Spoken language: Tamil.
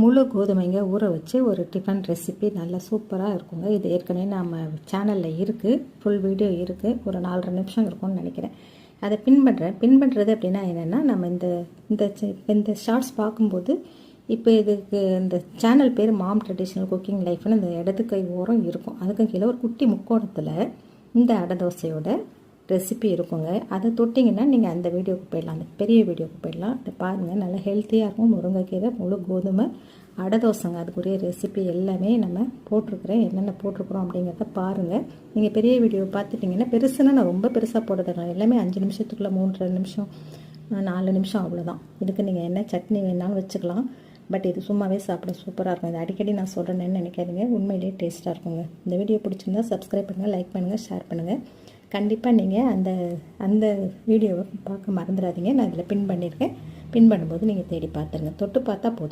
முழு கோதுமைங்க ஊற வச்சு ஒரு டிஃபன் ரெசிபி நல்லா சூப்பராக இருக்குங்க. இது ஏற்கனவே நம்ம சேனலில் இருக்குது ஃபுல் வீடியோ இருக்குது ஒரு நாலரை நிமிஷம் இருக்கும்னு நினைக்கிறேன். அதை பின்பற்றுறேன் பின்பற்றுறது அப்படின்னா என்னென்னா நம்ம இந்த இந்த இந்த ஷார்ட்ஸ் பார்க்கும்போது இப்போ இதுக்கு இந்த சேனல் பேர் மாம் ட்ரெடிஷ்னல் குக்கிங் லைஃப்னு இந்த இடது கை ஓரம் இருக்கும். அதுக்கு கீழே ஒரு குட்டி முக்கோணத்தில் இந்த அடை தோசையோட ரெசிபி இருக்குங்க. அதை தொட்டிங்கன்னா நீங்கள் அந்த வீடியோக்கு போயிடலாம். அந்த பெரிய வீடியோக்கு போயிடலாம். அதை பாருங்கள் நல்லா ஹெல்த்தியாக இருக்கும். முருங்கைக்கீரை முழு கோதுமை அடை தோசைங்க. அதுக்குரிய ரெசிபி எல்லாமே நம்ம போட்டிருக்கிறேன் என்னென்ன போட்டிருக்குறோம் அப்படிங்கிறத பாருங்கள் நீங்கள் பெரிய வீடியோ பார்த்துட்டிங்கன்னா பெருசுன்னா நான் ரொம்ப பெருசாக போடுறதில்ல. எல்லாமே அஞ்சு நிமிஷத்துக்குள்ளே மூன்றரை நிமிஷம் நாலு நிமிஷம் அவ்வளோதான் இதுக்கு நீங்கள் என்ன சட்னி வேணாலும் வச்சுக்கலாம். பட் இது சும்மாவே சாப்பிட சூப்பராக இருக்கும். இது அடிக்கடி நான் சொல்கிறேன்னு நினைக்காதீங்க. உண்மையிலேயே டேஸ்ட்டாக இருக்குங்க. இந்த வீடியோ பிடிச்சிருந்தா சப்ஸ்கிரைப் பண்ணுங்கள் லைக் பண்ணுங்கள் ஷேர் பண்ணுங்கள் கண்டிப்பாக நீங்கள் அந்த அந்த வீடியோவை பார்க்க மறந்துடாதீங்க நான் இதில் பின் பண்ணியிருக்கேன் பின் பண்ணும்போது நீங்கள் தேடி பார்த்துருங்க தொட்டு பார்த்தா போதும்.